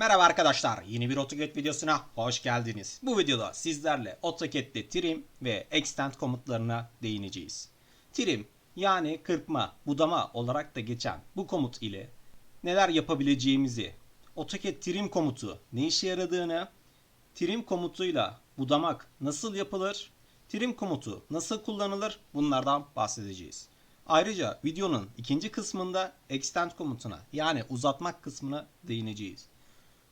Merhaba arkadaşlar, yeni bir AutoCAD videosuna hoş geldiniz. Bu videoda sizlerle AutoCAD'de trim ve extend komutlarına değineceğiz. Trim yani kırpma, budama olarak da geçen bu komut ile neler yapabileceğimizi, AutoCAD trim komutu ne işe yaradığını, trim komutuyla budamak nasıl yapılır, trim komutu nasıl kullanılır bunlardan bahsedeceğiz. Ayrıca videonun ikinci kısmında extend komutuna yani uzatmak kısmına değineceğiz.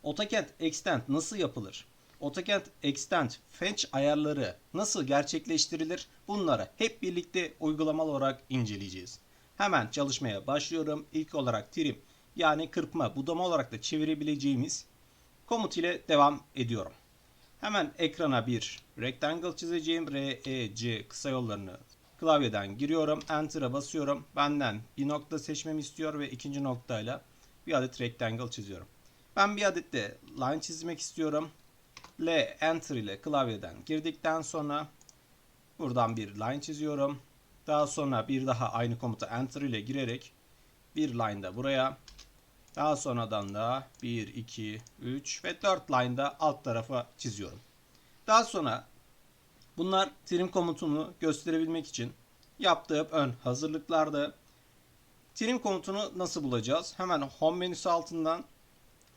AutoCAD Extend nasıl yapılır? AutoCAD Extend fetch ayarları nasıl gerçekleştirilir? Bunları hep birlikte uygulamalı olarak inceleyeceğiz. Hemen çalışmaya başlıyorum. İlk olarak trim yani kırpma, budama olarak da çevirebileceğimiz komut ile devam ediyorum. Hemen ekrana bir rectangle çizeceğim. R, E, C kısa yollarını klavyeden giriyorum. Enter'a basıyorum. Benden bir nokta seçmemi istiyor ve ikinci noktayla bir adet rectangle çiziyorum. Ben bir adet de line çizmek istiyorum. L enter ile klavyeden girdikten sonra buradan bir line çiziyorum. Daha sonra bir daha aynı komuta enter ile girerek bir line da buraya. Daha sonradan da 1, 2, 3 ve 4 line da alt tarafa çiziyorum. Daha sonra bunlar trim komutunu gösterebilmek için yaptığım ön hazırlıklarda trim komutunu nasıl bulacağız? Hemen home menüsü altından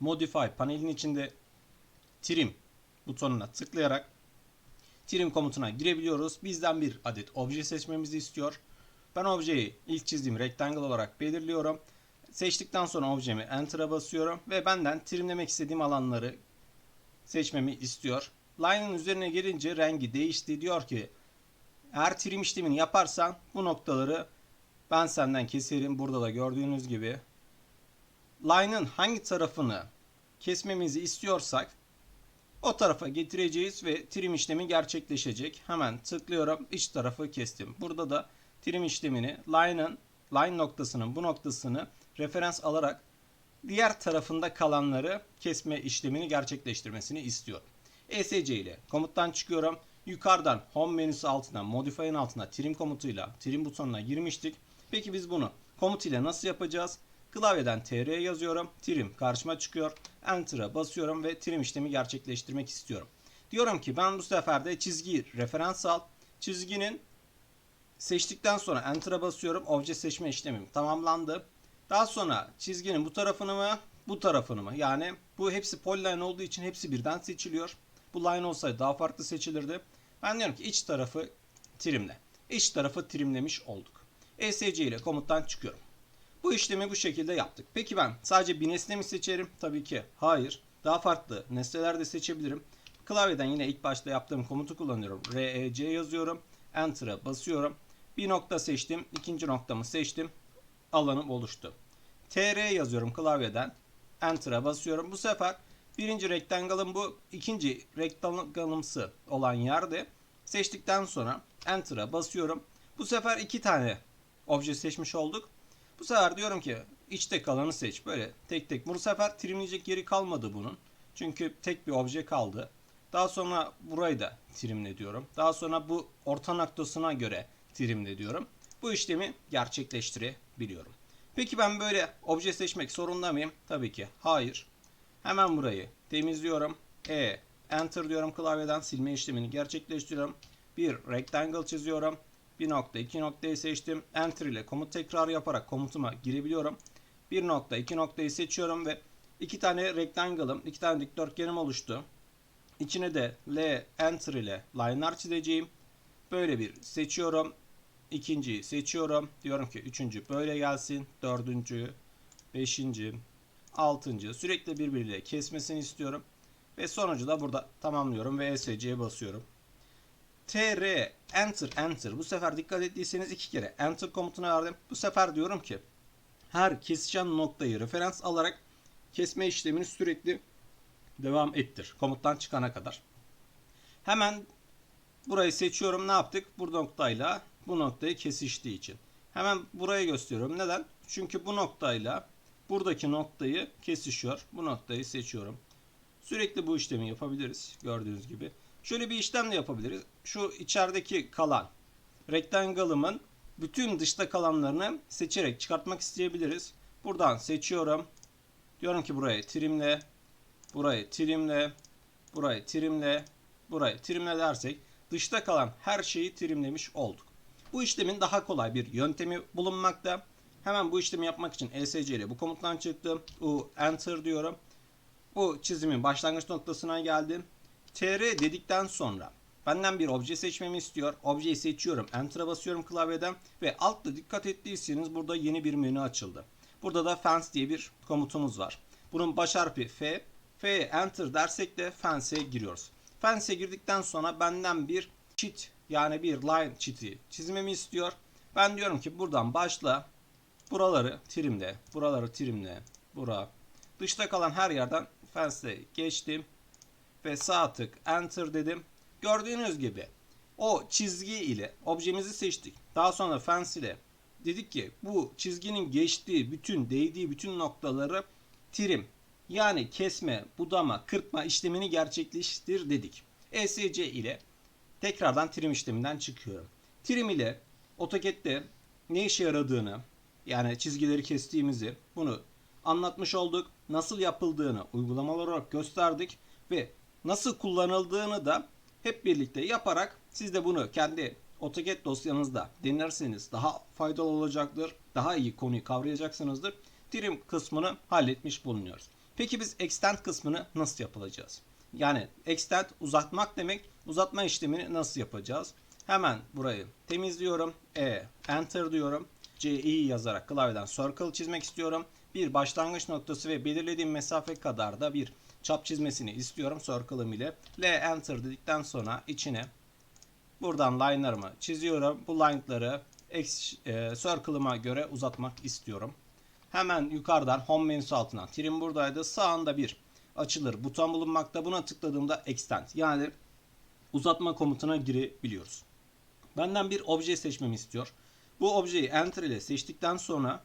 Modify panelin içinde trim butonuna tıklayarak trim komutuna girebiliyoruz. Bizden bir adet obje seçmemizi istiyor. Ben objeyi ilk çizdiğim rectangle olarak belirliyorum. Seçtikten sonra objemi enter'a basıyorum ve benden trimlemek istediğim alanları seçmemi istiyor. Line'ın üzerine gelince rengi değişti. Diyor ki eğer trim işlemini yaparsan bu noktaları ben senden keserim. Burada da gördüğünüz gibi line'ın hangi tarafını kesmemizi istiyorsak o tarafa getireceğiz ve trim işlemi gerçekleşecek. Hemen tıklıyorum. iç tarafı kestim. Burada da trim işlemini line'ın line noktasının bu noktasını referans alarak diğer tarafında kalanları kesme işlemini gerçekleştirmesini istiyorum. ESC ile komuttan çıkıyorum. Yukarıdan home menüsü altına modify'ın altına trim komutuyla trim butonuna girmiştik. Peki biz bunu komut ile nasıl yapacağız? Klavyeden tr yazıyorum. Trim karşıma çıkıyor. Enter'a basıyorum ve trim işlemi gerçekleştirmek istiyorum. Diyorum ki ben bu sefer de çizgiyi referans al. Çizginin seçtikten sonra Enter'a basıyorum. Obje seçme işlemim tamamlandı. Daha sonra çizginin bu tarafını mı bu tarafını mı? Yani bu hepsi polyline olduğu için hepsi birden seçiliyor. Bu line olsaydı daha farklı seçilirdi. Ben diyorum ki iç tarafı trimle. İç tarafı trimlemiş olduk. ESC ile komuttan çıkıyorum. Bu işlemi bu şekilde yaptık. Peki ben sadece bir nesne mi seçerim? Tabii ki hayır. Daha farklı nesneler de seçebilirim. Klavyeden yine ilk başta yaptığım komutu kullanıyorum. REC yazıyorum. Enter'a basıyorum. Bir nokta seçtim. ikinci noktamı seçtim. Alanım oluştu. TR yazıyorum klavyeden. Enter'a basıyorum. Bu sefer birinci rektangle'ın bu ikinci rektangle'ımsı olan yerde seçtikten sonra Enter'a basıyorum. Bu sefer iki tane obje seçmiş olduk. Bu sefer diyorum ki içte kalanı seç. Böyle tek tek. Bu sefer trimleyecek yeri kalmadı bunun. Çünkü tek bir obje kaldı. Daha sonra burayı da trimle diyorum. Daha sonra bu orta noktasına göre trimle diyorum. Bu işlemi gerçekleştirebiliyorum. Peki ben böyle obje seçmek zorunda mıyım? Tabii ki hayır. Hemen burayı temizliyorum. E, enter diyorum klavyeden silme işlemini gerçekleştiriyorum. Bir rectangle çiziyorum. Bir nokta iki noktayı seçtim. Enter ile komut tekrar yaparak komutuma girebiliyorum. Bir nokta iki noktayı seçiyorum ve iki tane rectangle'ım, iki tane dikdörtgenim oluştu. İçine de L enter ile line'lar çizeceğim. Böyle bir seçiyorum. İkinciyi seçiyorum. Diyorum ki üçüncü böyle gelsin. Dördüncü, beşinci, altıncı sürekli birbiriyle kesmesini istiyorum. Ve sonucu da burada tamamlıyorum ve ESC'ye basıyorum. TR enter enter. Bu sefer dikkat ettiyseniz iki kere enter komutuna verdim. Bu sefer diyorum ki her kesişen noktayı referans alarak kesme işlemini sürekli devam ettir. Komuttan çıkana kadar. Hemen burayı seçiyorum. Ne yaptık? Bu noktayla bu noktayı kesiştiği için. Hemen burayı gösteriyorum. Neden? Çünkü bu noktayla buradaki noktayı kesişiyor. Bu noktayı seçiyorum. Sürekli bu işlemi yapabiliriz. Gördüğünüz gibi. Şöyle bir işlem de yapabiliriz. Şu içerideki kalan rektangle'ımın bütün dışta kalanlarını seçerek çıkartmak isteyebiliriz. Buradan seçiyorum. Diyorum ki buraya trimle. burayı trimle, burayı trimle, burayı trimle dersek dışta kalan her şeyi trimlemiş olduk. Bu işlemin daha kolay bir yöntemi bulunmakta. Hemen bu işlemi yapmak için ESC ile bu komuttan çıktım. U enter diyorum. Bu çizimin başlangıç noktasına geldim. TR dedikten sonra benden bir obje seçmemi istiyor. Objeyi seçiyorum. Enter'a basıyorum klavyeden ve altta dikkat ettiyseniz burada yeni bir menü açıldı. Burada da fence diye bir komutumuz var. Bunun baş harfi F. F'ye enter dersek de fence'e giriyoruz. Fence'e girdikten sonra benden bir cheat yani bir line cheat'i çizmemi istiyor. Ben diyorum ki buradan başla. Buraları trimle, buraları trimle, bura. Dışta kalan her yerden fence'e geçtim ve sağ tık enter dedim. Gördüğünüz gibi o çizgi ile objemizi seçtik. Daha sonra fence ile dedik ki bu çizginin geçtiği bütün değdiği bütün noktaları trim yani kesme, budama, kırpma işlemini gerçekleştir dedik. ESC ile tekrardan trim işleminden çıkıyorum. Trim ile AutoCAD'de ne işe yaradığını yani çizgileri kestiğimizi bunu anlatmış olduk. Nasıl yapıldığını uygulamalar olarak gösterdik ve nasıl kullanıldığını da hep birlikte yaparak siz de bunu kendi AutoCAD dosyanızda denerseniz daha faydalı olacaktır. Daha iyi konuyu kavrayacaksınızdır. Trim kısmını halletmiş bulunuyoruz. Peki biz extend kısmını nasıl yapılacağız? Yani extend uzatmak demek. Uzatma işlemini nasıl yapacağız? Hemen burayı temizliyorum. E, enter diyorum. CI yazarak klavyeden circle çizmek istiyorum. Bir başlangıç noktası ve belirlediğim mesafe kadar da bir çap çizmesini istiyorum circle'ım ile. L enter dedikten sonra içine buradan line'larımı çiziyorum. Bu line'ları e, circle'ıma göre uzatmak istiyorum. Hemen yukarıdan home menüsü altından trim buradaydı. Sağında bir açılır buton bulunmakta. Buna tıkladığımda extend yani uzatma komutuna girebiliyoruz. Benden bir obje seçmemi istiyor. Bu objeyi enter ile seçtikten sonra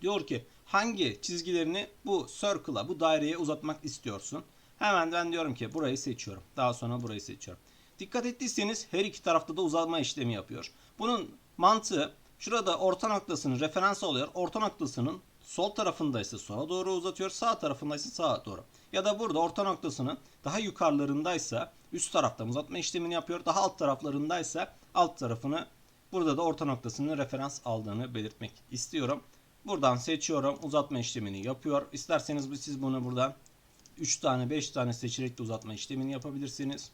diyor ki hangi çizgilerini bu circle'a, bu daireye uzatmak istiyorsun. Hemen ben diyorum ki burayı seçiyorum. Daha sonra burayı seçiyorum. Dikkat ettiyseniz her iki tarafta da uzatma işlemi yapıyor. Bunun mantığı şurada orta noktasının referans alıyor. Orta noktasının sol tarafındaysa sola doğru uzatıyor. Sağ tarafındaysa sağa doğru. Ya da burada orta noktasının daha yukarılarındaysa üst taraftan uzatma işlemini yapıyor. Daha alt taraflarındaysa alt tarafını burada da orta noktasının referans aldığını belirtmek istiyorum. Buradan seçiyorum. Uzatma işlemini yapıyor. İsterseniz siz bunu buradan 3 tane 5 tane seçerek de uzatma işlemini yapabilirsiniz.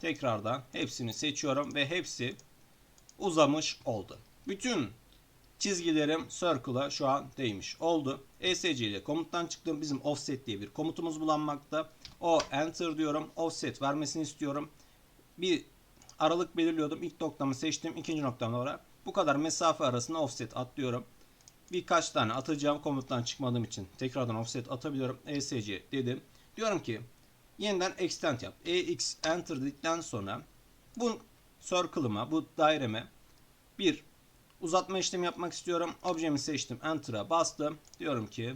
Tekrardan hepsini seçiyorum ve hepsi uzamış oldu. Bütün çizgilerim circle'a şu an değmiş oldu. ESC ile komuttan çıktım. Bizim offset diye bir komutumuz bulanmakta. O enter diyorum. Offset vermesini istiyorum. Bir aralık belirliyordum. İlk noktamı seçtim. İkinci noktam sonra bu kadar mesafe arasında offset atlıyorum. Birkaç tane atacağım komuttan çıkmadığım için tekrardan offset atabiliyorum. ESC dedim. Diyorum ki yeniden extend yap. EX enter dedikten sonra bu circle'ıma, bu daireme bir uzatma işlemi yapmak istiyorum. Objemi seçtim. Enter'a bastım. Diyorum ki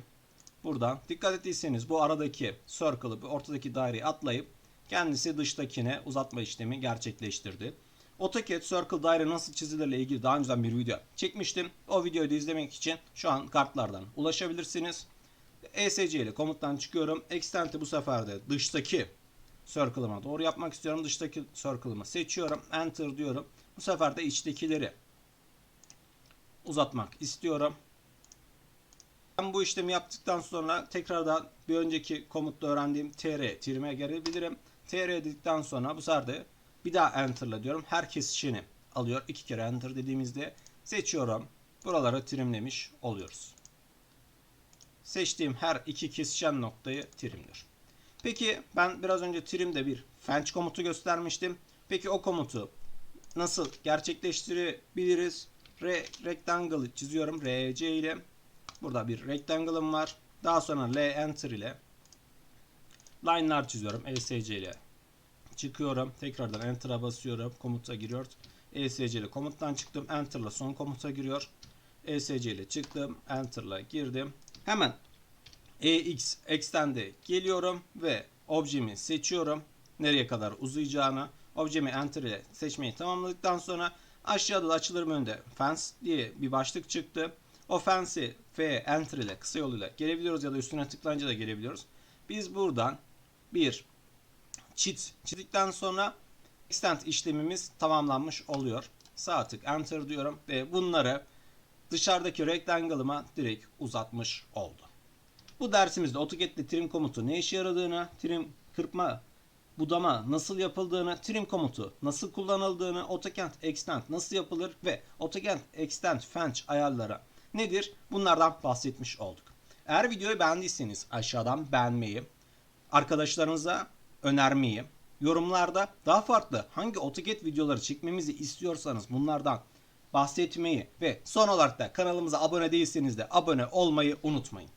buradan dikkat ettiyseniz bu aradaki circle'ı, ortadaki daireyi atlayıp kendisi dıştakine uzatma işlemi gerçekleştirdi. AutoCAD Circle daire nasıl çizilerle ilgili daha önceden bir video çekmiştim. O videoyu da izlemek için şu an kartlardan ulaşabilirsiniz. ESC ile komuttan çıkıyorum. Extend'i bu sefer de dıştaki circle'ıma doğru yapmak istiyorum. Dıştaki circle'ımı seçiyorum. Enter diyorum. Bu sefer de içtekileri uzatmak istiyorum. Ben bu işlemi yaptıktan sonra tekrardan bir önceki komutta öğrendiğim tr trim'e gelebilirim. tr dedikten sonra bu sefer de bir daha enter'la diyorum. Her kesişini alıyor. iki kere enter dediğimizde seçiyorum. Buraları trimlemiş oluyoruz. Seçtiğim her iki kesişen noktayı trimdir. Peki ben biraz önce trim'de bir fetch komutu göstermiştim. Peki o komutu nasıl gerçekleştirebiliriz? Re rectangle çiziyorum RC ile. Burada bir rectangle'ım var. Daha sonra L enter ile line'lar çiziyorum ESC ile. Çıkıyorum. Tekrardan enter'a basıyorum. Komuta giriyor. ESC ile komuttan çıktım. Enter'la son komuta giriyor. ESC ile çıktım. Enter'la girdim. Hemen EX extend'e geliyorum ve objemi seçiyorum. Nereye kadar uzayacağını. Objemi enter ile seçmeyi tamamladıktan sonra aşağıda da açılır önünde fence diye bir başlık çıktı. O fence'i F enter ile kısa yoluyla gelebiliyoruz ya da üstüne tıklayınca da gelebiliyoruz. Biz buradan bir cheat çizdikten sonra extend işlemimiz tamamlanmış oluyor. Sağ tık enter diyorum ve bunları dışarıdaki rectangle'ıma direkt uzatmış oldu. Bu dersimizde AutoCAD'de trim komutu ne işe yaradığını, trim kırpma, budama nasıl yapıldığını, trim komutu nasıl kullanıldığını, AutoCAD Extend nasıl yapılır ve AutoCAD Extend Fetch ayarları nedir? Bunlardan bahsetmiş olduk. Eğer videoyu beğendiyseniz aşağıdan beğenmeyi, arkadaşlarınıza önermeyi, yorumlarda daha farklı hangi AutoCAD videoları çekmemizi istiyorsanız bunlardan bahsetmeyi ve son olarak da kanalımıza abone değilseniz de abone olmayı unutmayın.